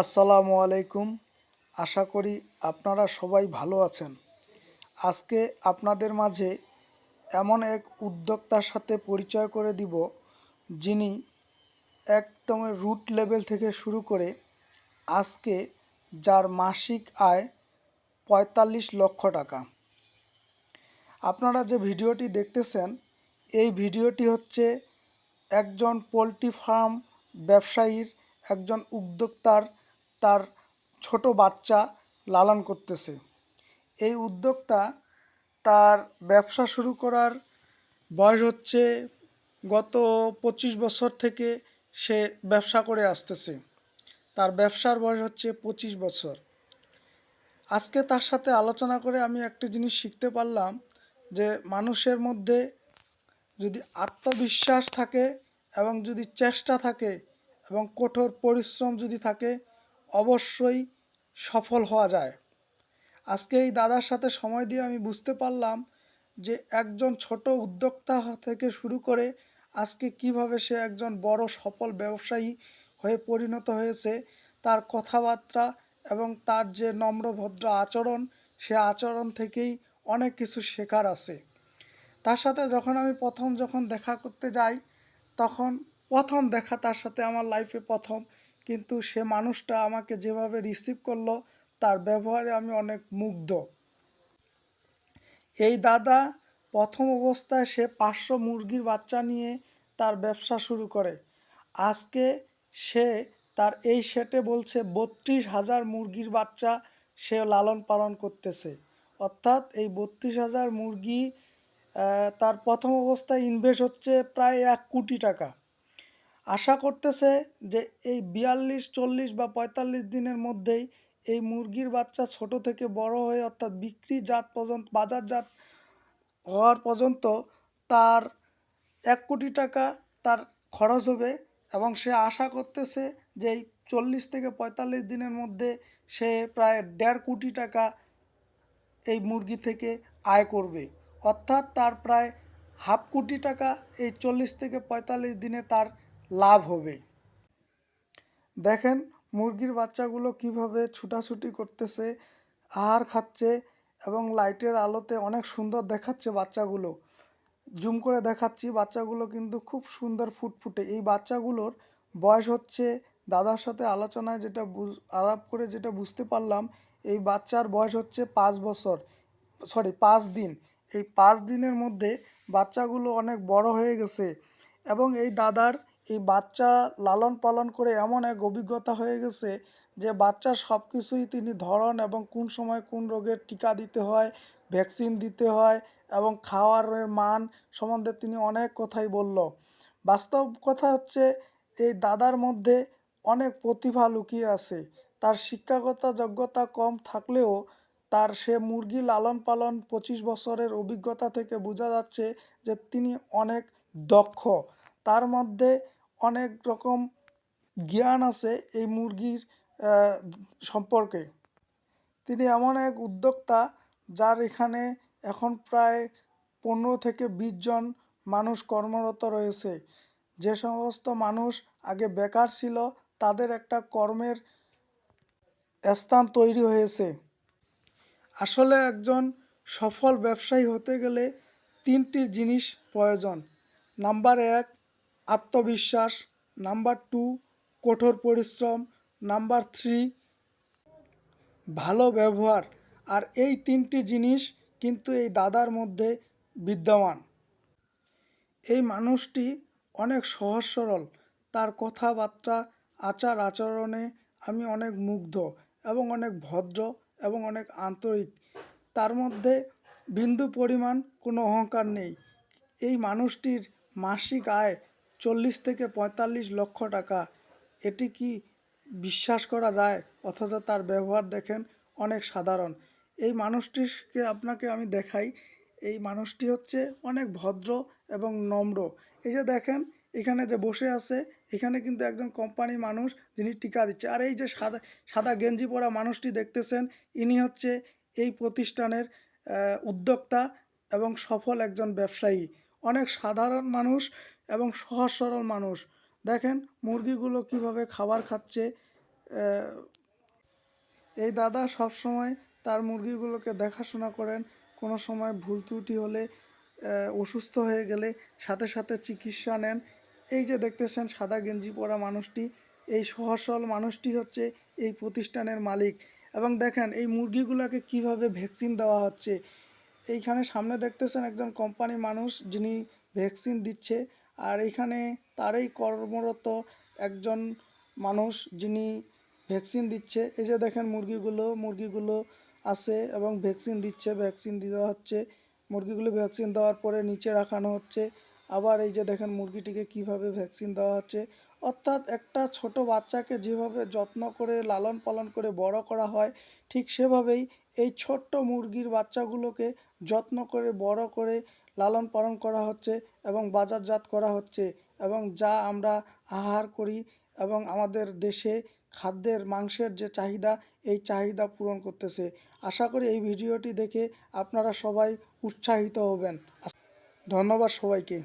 আসসালামু আলাইকুম। আশা করি আপনারা সবাই ভালো আছেন। আজকে আপনাদের মাঝে এমন এক উদ্যোক্তার সাথে পরিচয় করে দিব, যিনি একদম রুট লেভেল থেকে শুরু করে আজকে যার মাসিক আয় পঁয়তাল্লিশ লক্ষ টাকা। আপনারা যে ভিডিওটি দেখতেছেন, এই ভিডিওটি হচ্ছে একজন পোলট্রি ফার্ম ব্যবসায়ীর, একজন উদ্যোক্তার তার ছোট বাচ্চা লালন করতেছে। এই উদ্যোক্তা তার ব্যবসা শুরু করার বয়স হচ্ছে গত পঁচিশ বছর থেকে সে ব্যবসা করে আসতেছে। তার ব্যবসার বয়স হচ্ছে পঁচিশ বছর। আজকে তার সাথে আলোচনা করে আমি একটা জিনিস শিখতে পারলাম যে মানুষের মধ্যে যদি আত্মবিশ্বাস থাকে এবং যদি চেষ্টা থাকে এবং কঠোর পরিশ্রম যদি থাকে অবশ্যই সফল হওয়া যায়। আজকে এই দাদার সাথে সময় দিয়ে আমি বুঝতে পারলাম যে একজন ছোট উদ্যোক্তা থেকে শুরু করে আজকে কীভাবে সে একজন বড় সফল ব্যবসায়ী হয়ে পরিণত হয়েছে, তার কথাবার্তা এবং তার যে নম্রভদ্র আচরণ, সে আচরণ থেকেই অনেক কিছু শেখার আছে। তার সাথে যখন আমি প্রথম যখন দেখা করতে যাই, তখন প্রথম দেখা তার সাথে আমার লাইফে প্রথম কিন্তু সে মানুষটা আমাকে যেভাবে রিসিভ করল, তার ব্যবহারে আমি অনেক মুগ্ধ। এই দাদা প্রথম অবস্থায় সে পাঁচশো মুরগির বাচ্চা নিয়ে তার ব্যবসা শুরু করে। আজকে সে তার এই সেটে বলছে, বত্রিশ হাজার মুরগির বাচ্চা সে লালন পালন করতেছে। অর্থাৎ এই বত্রিশ হাজার মুরগি তার প্রথম অবস্থায় ইনভেস্ট হচ্ছে প্রায় এক কোটি টাকা। আশা করতেছে যে এই বিয়াল্লিশ, চল্লিশ বা পঁয়তাল্লিশ দিনের মধ্যেই এই মুরগির বাচ্চা ছোট থেকে বড় হয়ে অর্থাৎ বিক্রি জাত পর্যন্ত, বাজারজাত হওয়ার পর্যন্ত তার এক কোটি টাকা তার খরচ হবে এবং সে আশা করতেছে যে এই চল্লিশ থেকে পঁয়তাল্লিশ দিনের মধ্যে সে প্রায় দেড় কোটি টাকা এই মুরগি থেকে আয় করবে। অর্থাৎ তার প্রায় হাফ কোটি টাকা এই চল্লিশ থেকে পঁয়তাল্লিশ দিনে তার লাভ হবে। দেখেন, মুরগির বাচ্চাগুলো কীভাবে ছুটাছুটি করতেছে, আহার খাচ্ছে এবং লাইটের আলোতে অনেক সুন্দর দেখাচ্ছে বাচ্চাগুলো। জুম করে দেখাচ্ছি, বাচ্চাগুলো কিন্তু খুব সুন্দর ফুটফুটে। এই বাচ্চাগুলোর বয়স হচ্ছে, দাদার সাথে আলোচনায় যেটা আলাপ করে যেটা বুঝতে পারলাম, এই বাচ্চার বয়স হচ্ছে পাঁচ বছর, সরি, পাঁচ দিন। এই পাঁচ দিনের মধ্যে বাচ্চাগুলো অনেক বড় হয়ে গেছে এবং এই দাদার এই বাচ্চা লালন পালন করে এমন এক অভিজ্ঞতা হয়ে গেছে যে বাচ্চার সব কিছুই তিনি ধরন এবং কোন সময় কোন রোগের টিকা দিতে হয়, ভ্যাকসিন দিতে হয় এবং খাওয়ারের মান সম্বন্ধে তিনি অনেক কথাই বলল। বাস্তব কথা হচ্ছে, এই দাদার মধ্যে অনেক প্রতিভা লুকিয়ে আছে। তার শিক্ষাগত যোগ্যতা কম থাকলেও তার সে মুরগি লালন পালন পঁচিশ বছরের অভিজ্ঞতা থেকে বোঝা যাচ্ছে যে তিনি অনেক দক্ষ। তার মধ্যে অনেক রকম জ্ঞান আছে এই মুরগির সম্পর্কে। তিনি এমন এক উদ্যোক্তা যার এখানে এখন প্রায় পনেরো থেকে বিশ জন মানুষ কর্মরত রয়েছে। যে সমস্ত মানুষ আগে বেকার ছিল, তাদের একটা কর্মের স্থান তৈরি হয়েছে। আসলে একজন সফল ব্যবসায়ী হতে গেলে তিনটি জিনিস প্রয়োজন। নাম্বার এক আত্মবিশ্বাস, নাম্বার টু, কঠোর পরিশ্রম, নাম্বার থ্রি, ভালো ব্যবহার। আর এই তিনটি জিনিস কিন্তু এই দাদার মধ্যে বিদ্যমান। এই মানুষটি অনেক সহজ সরল। তার কথাবার্তা, আচার আচরণে আমি অনেক মুগ্ধ এবং অনেক ভদ্র এবং অনেক আন্তরিক। তার মধ্যে বিন্দু পরিমাণ কোনো অহংকার নেই। এই মানুষটির মাসিক আয় চল্লিশ থেকে পঁয়তাল্লিশ লক্ষ টাকা। এটি কি বিশ্বাস করা যায়? অথচ তার ব্যবহার দেখেন অনেক সাধারণ। এই মানুষটিকে আপনাকে আমি দেখাই। এই মানুষটি হচ্ছে অনেক ভদ্র এবং নম্র। এই যে দেখেন, এখানে যে বসে আছে, এখানে কিন্তু একজন কোম্পানি মানুষ যিনি টিকা দিচ্ছে। আর এই যে সাদা সাদা গেঞ্জি পরা মানুষটি দেখতেছেন, ইনি হচ্ছে এই প্রতিষ্ঠানের উদ্যোক্তা এবং সফল একজন ব্যবসায়ী। অনেক সাধারণ মানুষ এবং সহজ সরল মানুষ। দেখেন মুরগিগুলো কীভাবে খাবার খাচ্ছে এই দাদা সব সময় তার মুরগিগুলোকে দেখাশোনা করেন, কোনো সময় ভুল ত্রুটি হলে অসুস্থ হয়ে গেলে সাথে সাথে চিকিৎসা নেন। এই যে দেখতেছেন সাদা গেঞ্জি পরা মানুষটি, এই সহসল মানুষটি হচ্ছে এই প্রতিষ্ঠানের মালিক। এবং দেখেন এই মুরগিগুলোকে কীভাবে ভ্যাকসিন দেওয়া হচ্ছে। এইখানে সামনে দেখতেছেন একজন কোম্পানি মানুষ, যিনি ভ্যাকসিন দিচ্ছে। আর এইখানে তারই কর্মরত একজন মানুষ যিনি ভ্যাকসিন দিচ্ছে। এই যে দেখেন মুরগিগুলো মুরগিগুলো আছে এবং ভ্যাকসিন দিচ্ছে। ভ্যাকসিন দেওয়া হচ্ছে। মুরগিগুলো ভ্যাকসিন দেওয়ার পরে নিচে রাখানো হচ্ছে। আবার এই যে দেখেন মুরগিটিকে কীভাবে ভ্যাকসিন দেওয়া হচ্ছে। অর্থাৎ একটা ছোট বাচ্চাকে যেভাবে যত্ন করে লালন পালন করে বড় করা হয়, ঠিক সেভাবেই এই ছোট্ট মুরগির বাচ্চাগুলোকে যত্ন করে, বড় করে লালন পালন করা হচ্ছে এবং বাজারজাত করা হচ্ছে এবং যা আমরা আহার করি এবং আমাদের দেশে খাদ্যের, মাংসের যে চাহিদা, এই চাহিদা পূরণ করতেছে। আশা করি এই ভিডিওটি দেখে আপনারা সবাই উৎসাহিত হবেন। ধন্যবাদ সবাইকে।